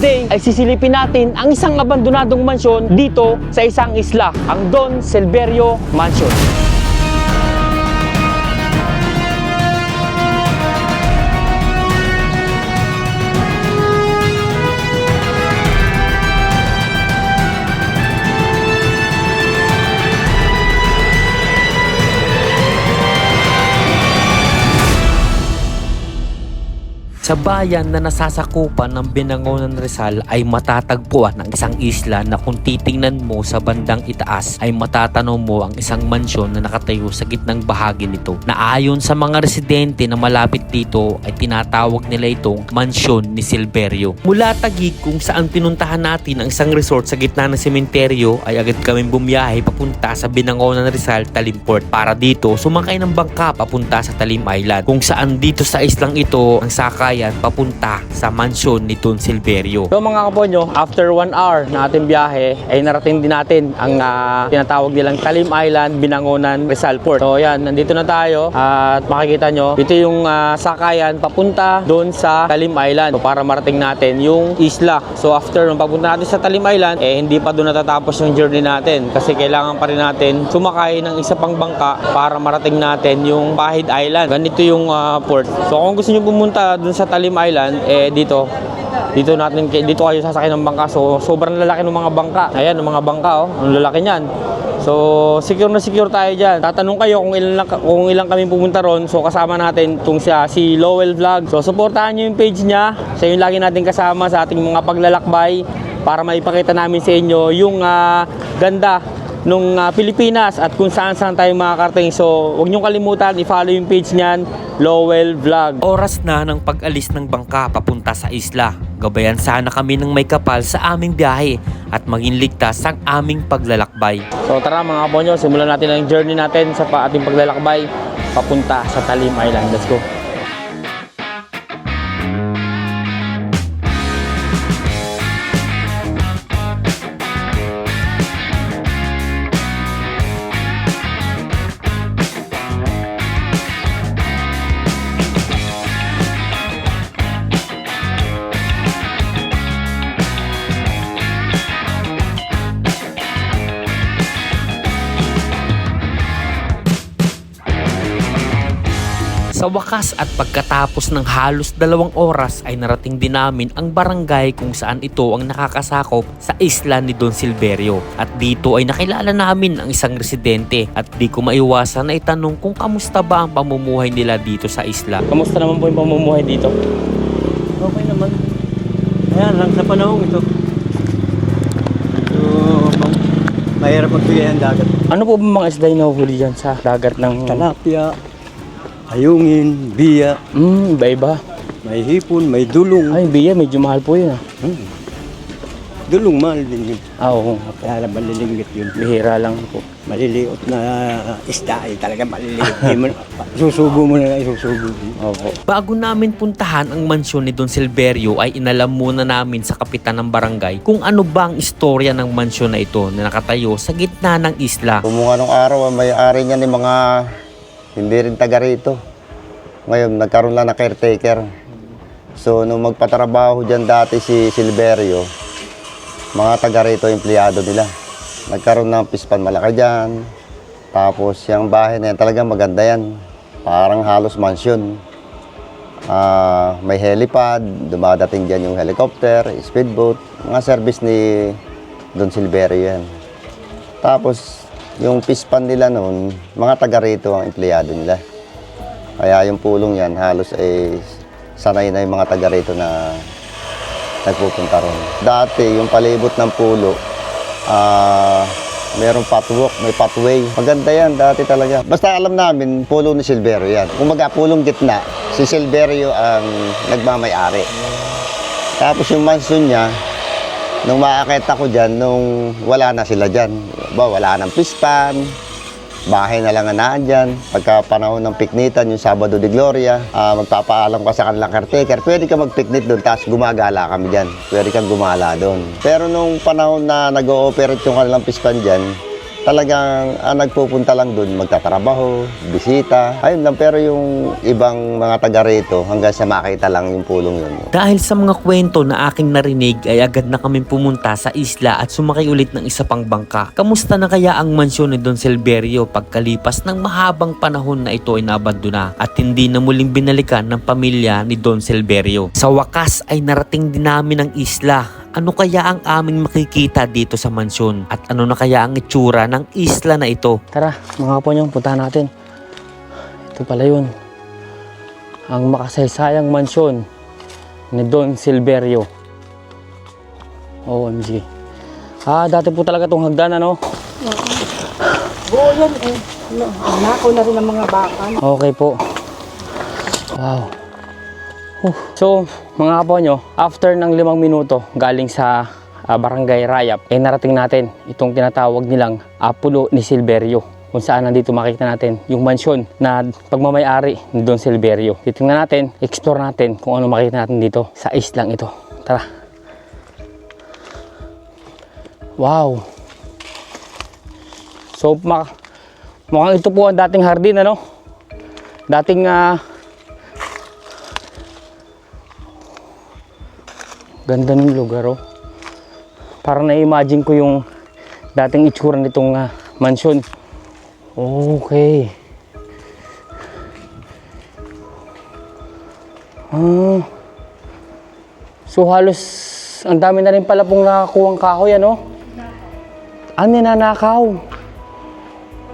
Today ay sisilipin natin ang isang abandonadong mansyon dito sa isang isla, ang Don Silverio Mansion. Sa bayan na nasasakupan ng Binangonan Rizal ay matatagpuan ang isang isla na kung titingnan mo sa bandang itaas ay matatanaw mo ang isang mansyon na nakatayo sa gitnang bahagi nito na ayon sa mga residente na malapit dito ay tinatawag nila itong mansyon ni Silverio. Mula Taguig kung saan pinuntahan natin ang isang resort sa gitna ng sementeryo ay agad kaming bumiyahe papunta sa Binangonan Rizal, Talimport para dito sumakay ng bangka papunta sa Talim Island kung saan dito sa islang ito ang sakayan papunta sa mansyon ni Don Silverio. So mga kaponyo, after 1 hour na ating biyahe, ay narating din natin ang ah, tinatawag nilang Talim Island, Binangonan, Rizal Port. So yan, nandito na tayo at makikita nyo, ito yung ah, sakayan papunta doon sa Talim Island so, para marating natin yung isla. So after nung pagpunta natin sa Talim Island, eh hindi pa doon natatapos yung journey natin kasi kailangan pa rin natin sumakay ng isa pang bangka para marating natin yung Pahid Island. Ganito yung ah, port. So kung gusto nyo pumunta doon sa Talim Island, eh dito, dito natin dito kayo sasakay ng bangka. So sobrang lalaki ng mga bangka. Ayan, ng mga bangka oh. Ang lalaki niyan. So secure na secure tayo diyan. Tatanong kayo kung ilan lang, kung ilang kami pumunta ron. So kasama natin tong siya si Lowell Vlog. So supportahan niyo yung page niya. Siya yung lagi natin kasama sa ating mga paglalakbay para maipakita namin sa inyo yung ah, ganda nung ah, Pilipinas at kung saan saan tayo makakarating. So, huwag niyong kalimutan, i-follow yung page niyan, Lowell Vlog. Oras na ng pag-alis ng bangka papunta sa isla. Gabayan sana kami ng may kapal sa aming biyahe at maging ligtas ang aming paglalakbay. So tara mga kaponyo, simulan natin ang journey natin sa ating paglalakbay papunta sa Talim Island. Let's go. Sa wakas at pagkatapos ng halos dalawang oras ay narating din namin ang barangay kung saan ito ang nakakasakop sa isla ni Don Silverio. At dito ay nakilala namin ang isang residente at di ko maiwasan na itanong kung kamusta ba ang pamumuhay nila dito sa isla. Kamusta naman po yung pamumuhay dito? Okay naman. Ayan lang sa panahon ito. So, ma- mahirap magbigay ang dagat. Ano po ba mga isda yung nahuhuli dyan sa dagat ng... Talapia, ayungin, biya, Hmm, iba-iba. may hipon, may dulong. Ay, biya, medyo mahal po yun ah. Hmm. Dulong mahal din yun. Ah, oo. Kaya lang malilinggit yun. Bihira lang po. Maliliot na isda ay talaga maliliot. Di mo, susubo mo na lang isusubo. Opo. Bago namin puntahan ang mansyon ni Don Silverio ay inalam muna namin sa kapitan ng barangay kung ano ba ang istorya ng mansyon na ito na nakatayo sa gitna ng isla. Kumunga nung araw, ang may-ari niya ni mga hindi rin taga rito. Ngayon, nagkaroon lang na caretaker. So, nung magpatrabaho dyan dati si Silverio, mga taga rito, empleyado nila. Nagkaroon ng pispan malaki dyan. Tapos, yung bahay na yan, talagang maganda yan. Parang halos mansyon. Ah, may helipad, dumadating dyan yung helicopter, speedboat, mga service ni Don Silverio yan. Tapos, yung pispan nila noon, mga taga rito ang empleyado nila. Kaya yung pulong yan, halos ay sanay na yung mga taga rito na nagpupunta ron. Dati, yung palibot ng pulo, ah, merong patwalk, may pathway. Maganda yan, dati talaga. Basta alam namin, pulo ni Silverio yan. Kung maga, pulong gitna, si Silverio ang nagmamayari. Tapos yung mansion niya, nung maakit ako dyan, nung wala na sila dyan. Ba, wala nang pispan, bahay na lang ang nandyan. Pagka panahon ng piknitan, yung Sabado de Gloria, ah, magpapaalam ka sa kanilang caretaker, pwede ka mag-picnic doon, tapos gumagala kami dyan. Pwede kang gumala doon. Pero nung panahon na nag-ooperate yung kanilang pispan dyan, talagang ah, nagpupunta lang doon, magtatrabaho, bisita. Ayun lang, pero yung ibang mga taga rito, hanggang sa makita lang yung pulong yun. Dahil sa mga kwento na aking narinig ay agad na kaming pumunta sa isla at sumakay ulit ng isa pang bangka. Kamusta na kaya ang mansyon ni Don Silverio pagkalipas ng mahabang panahon na ito ay nabandona at hindi na muling binalikan ng pamilya ni Don Silverio? Sa wakas ay narating din namin ang isla. Ano kaya ang aming makikita dito sa mansyon? At ano na kaya ang itsura ng isla na ito? Tara, mga kaponyong, puntahan natin. Ito pala yun. Ang makasaysayang mansyon ni Don Silverio. OMG. Ah, dati po talaga itong hagdan, ano? Buo yan eh. No, nakaw na rin ang mga baka. Okay po. Wow. Huh. So, mga kaponyo, after ng limang minuto galing sa ah, Barangay Rayap, eh narating natin itong tinatawag nilang Apulo ni Silverio kung saan nandito makita natin yung mansyon na pagmamayari ni Don Silverio. Titingnan natin, explore natin kung ano makita natin dito sa islang ito. Tara. Wow. So, ma mukhang ito po ang dating hardin, ano? Dating ah, Ganda ng lugar oh. Parang na-imagine ko yung dating itsura nitong ah, mansion. Okay. Ah. So halos ang dami na rin pala pong nakakuhang kahoy ano? Ah, ninanakaw.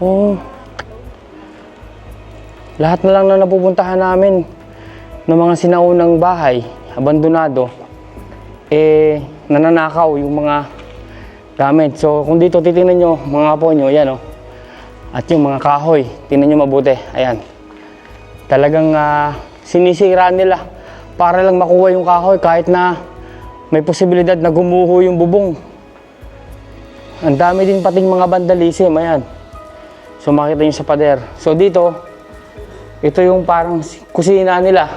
Oh. Lahat na lang na napupuntahan namin ng mga sinaunang bahay, abandonado, eh, nananakaw yung mga gamit. So, kung dito titingnan nyo, mga apo nyo, yan oh. At yung mga kahoy, tingnan nyo mabuti. Ayan. Talagang ah, sinisira nila para lang makuha yung kahoy kahit na may posibilidad na gumuho yung bubong. Ang dami din pating mga vandalism. Ayan. So, makita nyo sa pader. So, dito, ito yung parang kusina nila.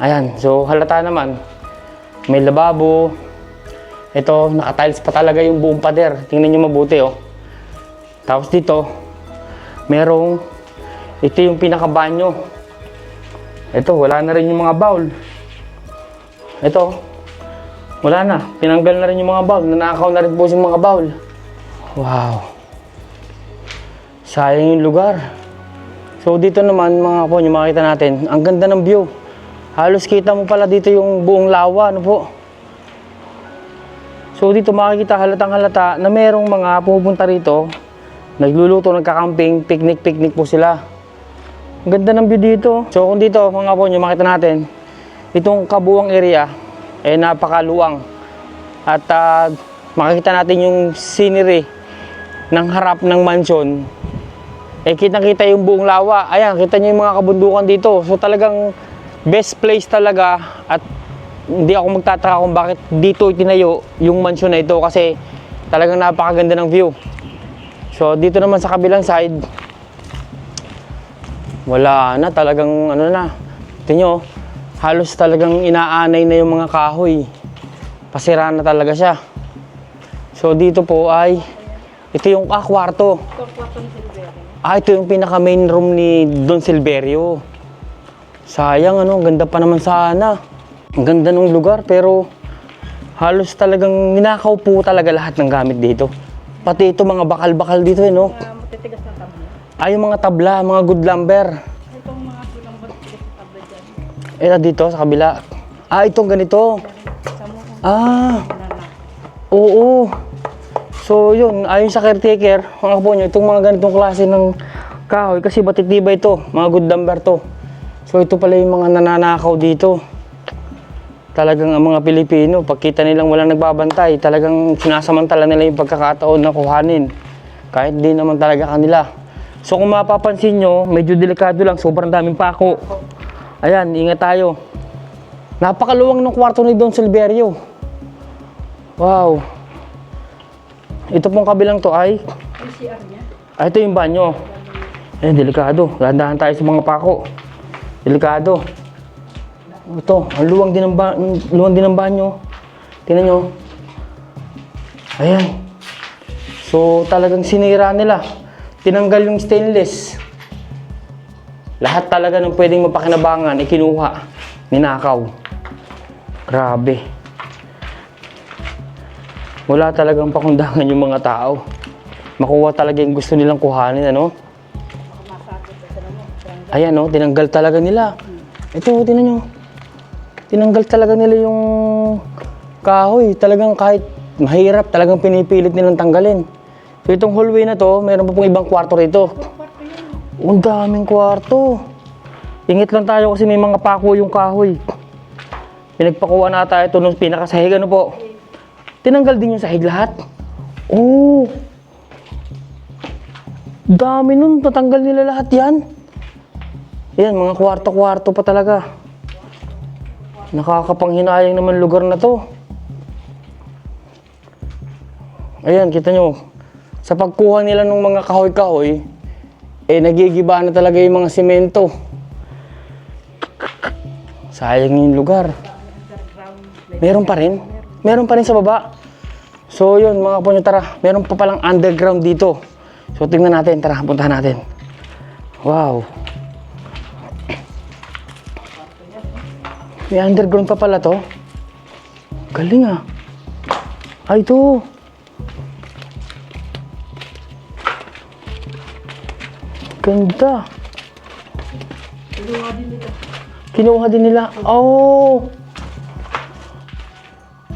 Ayan. So, halata naman, may lababo. Ito, naka-tiles pa talaga yung buong pader. Tingnan nyo mabuti, oh. Tapos dito, merong, ito yung pinaka-banyo. Ito, wala na rin yung mga bowl. Ito, wala na. Pinanggal na rin yung mga bowl. Nanakaw na rin po yung mga bowl. Wow. Sayang yung lugar. So dito naman mga po, yung makita natin, ang ganda ng view. Halos kita mo pala dito yung buong lawa, ano po. So dito makikita halatang halata na merong mga pupunta rito, nagluluto, nagkakamping, picnic-picnic po sila. Ang ganda ng view dito. So kung dito mga po, yung makita natin, itong kabuwang area, eh napakaluwang. At ah, makikita natin yung scenery ng harap ng mansion. Eh kitang-kita yung buong lawa. Ayan, kita niyo yung mga kabundukan dito. So talagang best place talaga at hindi ako magtataka kung bakit dito itinayo yung mansion na ito kasi talagang napakaganda ng view. So dito naman sa kabilang side, wala na talagang ano na. Tingnan nyo, halos talagang inaanay na yung mga kahoy. Pasira na talaga siya. So dito po ay, ito yung ah, kwarto. Ah, ito yung pinaka main room ni Don Silverio. Sayang ano, ganda pa naman sana. Ang ganda ng lugar pero halos talagang ninakaw po talaga lahat ng gamit dito. Pati ito mga bakal-bakal dito eh, no? Matitigas na tabla. Ay, yung mga tabla, mga good lumber. Itong mga pulang matitigas na tabla dyan. Ito dito sa kabila. Ah, itong ganito. Ah, oo. So, yun, ayon sa caretaker, mga po nyo, itong mga ganitong klase ng kahoy, kasi batitibay ito, mga good lumber to. So, ito pala yung mga nananakaw dito. Talagang ang mga Pilipino, pagkita nilang walang nagbabantay, talagang sinasamantala nila yung pagkakataon na kuhanin. Kahit di naman talaga kanila. So, kung mapapansin nyo, medyo delikado lang, sobrang daming pako. Ayan, ingat tayo. Napakaluwang ng kwarto ni Don Silverio. Wow. Ito pong kabilang to ay, ay ito yung banyo. Eh, delikado. Dahan tayo sa mga pako. Delikado. Ito, ang luwang din ng, ba- luwang din ng banyo. Tingnan nyo. Ayan. So talagang sinira nila. Tinanggal yung stainless. Lahat talaga ng pwedeng mapakinabangan, ikinuha. Ninakaw. Grabe. Wala talagang pakundangan yung mga tao. Makuha talaga yung gusto nilang kuhanin, ano? Ayan, no? Tinanggal talaga nila. Ito, tinan nyo. Tinanggal talaga nila yung kahoy. Talagang kahit mahirap, talagang pinipilit nilang tanggalin. So itong hallway na to, meron pa pong ibang kwarto rito. Ang daming kwarto. Ingit lang tayo kasi may mga pako yung kahoy. Pinagpakuha na tayo ito nung pinakasahig. Ano po? Tinanggal din yung sahig lahat. Oh! Dami nun. Natanggal nila lahat yan. Yan, mga kwarto-kwarto pa talaga. Nakakapanghinayang naman lugar na to. Ayan, kita nyo. Sa pagkuha nila ng mga kahoy-kahoy, eh nagigiba na talaga yung mga simento. Sayang yung lugar. Meron pa rin. Meron pa rin sa baba. So yun mga po tara. Meron pa palang underground dito. So tingnan natin, tara, puntahan natin. Wow. May underground pa pala to. Galing ah. Ay, ito. Ganda. Kinuha din nila. Oh!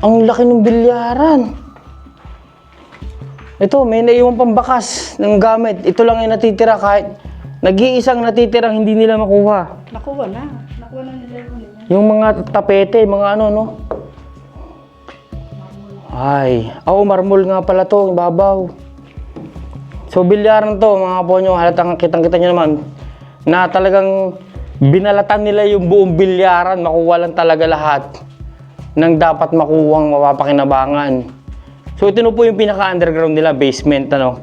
Ang laki ng bilyaran. Ito, may naiwan pang bakas ng gamit. Ito lang yung natitira kahit nag-iisang natitirang hindi nila makuha. Nakuha na. Nakuha na nila yung nila. Yung mga tapete, mga ano, no? Ay, oh, marmol nga pala to, yung babaw. So, bilyaran to, mga po nyo, halatang kitang-kita nyo naman, na talagang binalatan nila yung buong bilyaran, makuha lang talaga lahat ng dapat makuwang mapapakinabangan. So, ito na po yung pinaka-underground nila, basement, ano.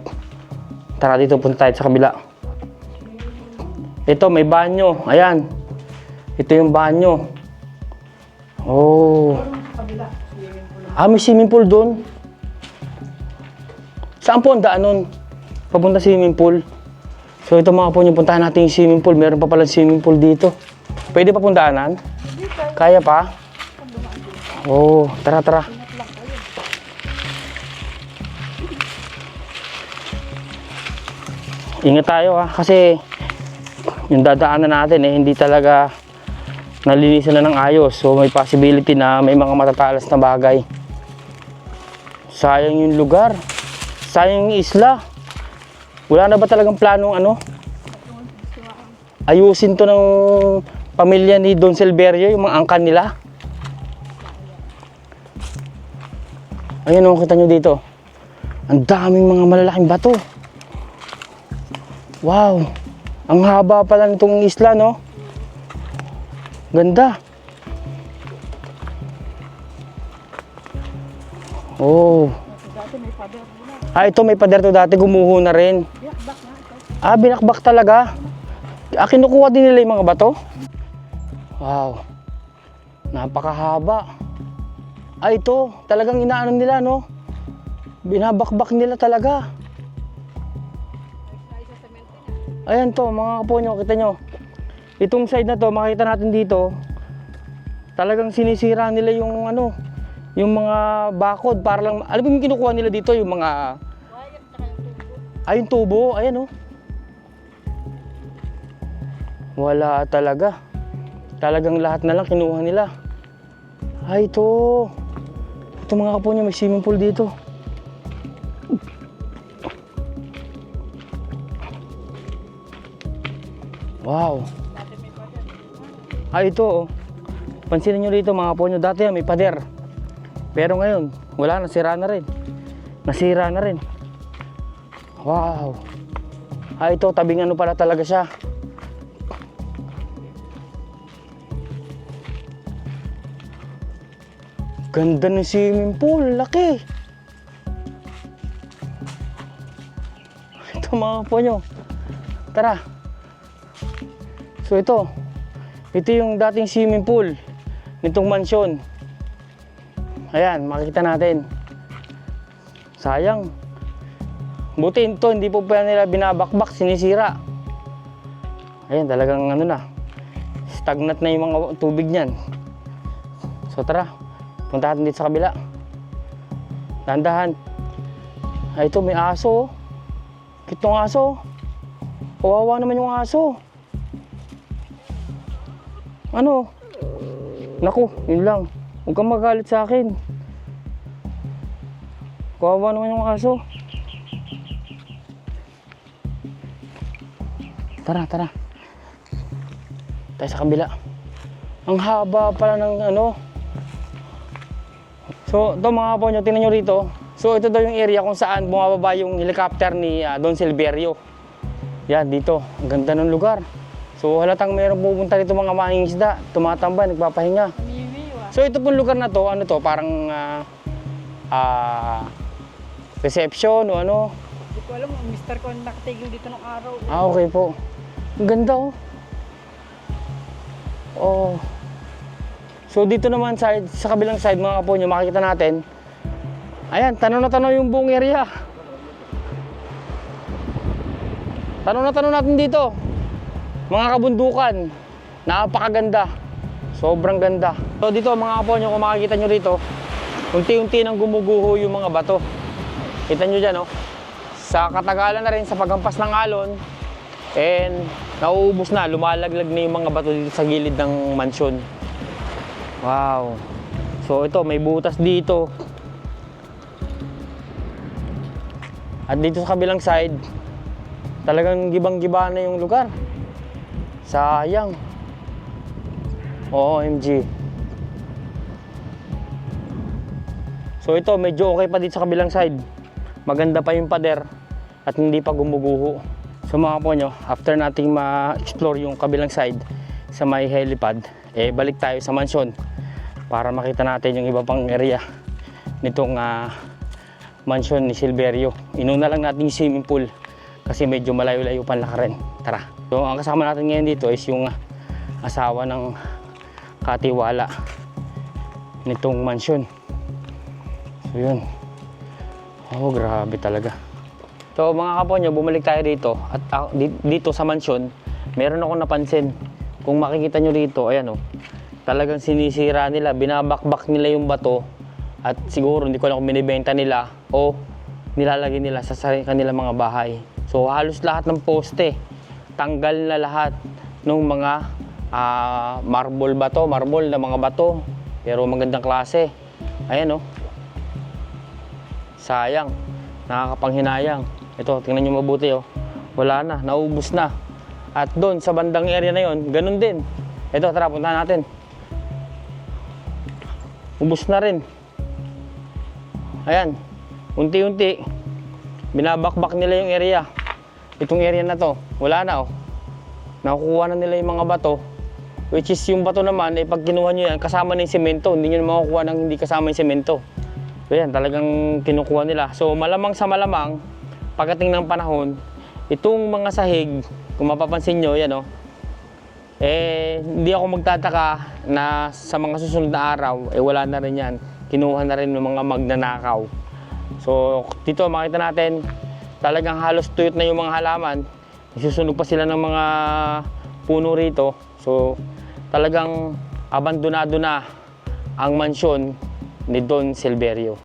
Tara dito, punta tayo sa kabila. Ito, may banyo. Ayan. Ito yung banyo. Oh. Ah, may swimming pool doon. Saan po ang daan nun? Papunta swimming pool. So ito mga po yung puntahan natin yung swimming pool. Meron pa pala swimming pool dito. Pwede pa pong? Kaya pa? Oh, tara tara. Ingat tayo ha, kasi yung dadaanan natin eh, hindi talaga nalinisan na ng ayos. So may possibility na may mga matatalas na bagay. Sayang yung lugar. Sayang yung isla. Wala na ba talagang planong ano? Ayusin to ng pamilya ni Don Silverio, yung mga angkan nila. Ayun o, kita nyo dito. Ang daming mga malalaking bato. Wow. Ang haba pala nitong isla, no? Ganda. Oh. Ah, ito may pader to dati, gumuho na rin. Ah, binakbak talaga. Ah, kinukuha din nila yung mga bato? Wow. Napakahaba. Ah, ito. Talagang inaano nila, no? Binabakbak nila talaga. Ayan to, mga kapo nyo, kita nyo. Itong side na to, makita natin dito, talagang sinisira nila yung ano, yung mga bakod para lang, alam mo yung kinukuha nila dito, yung mga, ay yung tubo, ayan oh. Wala talaga. Talagang lahat na lang kinuha nila. Ay, ito. Ito mga kapo nyo, may swimming pool dito. Wow. Ah, ito oh. Pansinin nyo dito mga po nyo. Dati may pader. Pero ngayon, wala, nasira na rin. Nasira na rin. Wow. Ah, ito, tabing ano pala talaga siya. Ganda ng swimming pool, laki. Ito mga po nyo. Tara. So ito, ito yung dating swimming pool nitong mansyon. Ayan, makikita natin. Sayang. Buti ito, hindi po pa nila binabakbak, sinisira. Ayan, talagang ano na. Stagnant na yung mga tubig niyan. So tara, punta natin dito sa kabila. Dandahan. Ay, ito, may aso. oh. Kitong aso. Kawawa naman yung aso. Ano? Naku, yun lang. Huwag kang magalit sa akin. Kawawa naman yung aso. Tara, tara. Tayo sa kabila. Ang haba pala ng ano. So, ito mga po nyo, tingnan nyo rito. So, ito daw yung area kung saan bumababa yung helicopter ni ah, Don Silverio. Yan, dito. Ang ganda ng lugar. So, halatang meron pupunta dito mga mangingisda. Tumatamba, nagpapahinga. So, ito pong lugar na to, ano to, parang ah, ah, reception o ano. Hindi ko alam, mister ko nakatigil dito ng araw. Ah, okay po. Ang ganda oh. Oh. So dito naman side, sa kabilang side mga kapo nyo, makikita natin. Ayan, tanaw na tanaw yung buong area. Tanaw na tanaw natin dito. Mga kabundukan. Napakaganda. Sobrang ganda. So dito mga kapo nyo, kung makikita nyo rito, unti-unti nang gumuguho yung mga bato. Kita nyo dyan, oh. Sa katagalan na rin, sa paghampas ng alon, and nauubos na, lumalaglag na yung mga bato dito sa gilid ng mansyon. Wow. So ito, may butas dito. At dito sa kabilang side, talagang gibang-giba na yung lugar. Sayang. OMG. So ito, medyo okay pa dito sa kabilang side. Maganda pa yung pader at hindi pa gumuguho. So mga po nyo, after nating ma-explore yung kabilang side sa may helipad, eh balik tayo sa mansyon para makita natin yung iba pang area nitong ah, mansyon ni Silverio. Inuna lang natin yung swimming pool kasi medyo malayo-layo pa lakarin. Tara. So ang kasama natin ngayon dito is yung ah, asawa ng katiwala nitong mansyon. So yun. Oh, grabe talaga. So mga kapo nyo, bumalik tayo dito at di- dito sa mansyon, meron akong napansin. Kung makikita nyo dito, ayan oh, talagang sinisira nila, binabakbak nila yung bato at siguro hindi ko alam kung binibenta nila o nilalagay nila sa sarili kanilang mga bahay. So halos lahat ng poste, tanggal na lahat ng mga ah, marble bato, marble na mga bato, pero magandang klase. Ayan oh, sayang, nakakapanghinayang. Ito, tingnan nyo mabuti oh. Wala na, naubos na. At doon sa bandang area na yon, ganun din. Ito, tara, punta natin. Ubus na rin. Ayan, unti-unti, binabakbak nila yung area. Itong area na to, wala na oh. Nakukuha na nila yung mga bato. Which is yung bato naman, eh, pag kinuha nyo yan, kasama na yung semento. Hindi nyo makukuha ng hindi kasama yung semento. So yan, talagang kinukuha nila. So malamang sa malamang, pagdating ng panahon, itong mga sahig, kung mapapansin nyo, yan oh, eh, hindi ako magtataka na sa mga susunod na araw, eh wala na rin yan. Kinuha na rin ng mga magnanakaw. So, dito makita natin, talagang halos tuyot na yung mga halaman. Isusunog pa sila ng mga puno rito. So, talagang abandonado na ang mansyon ni Don Silverio.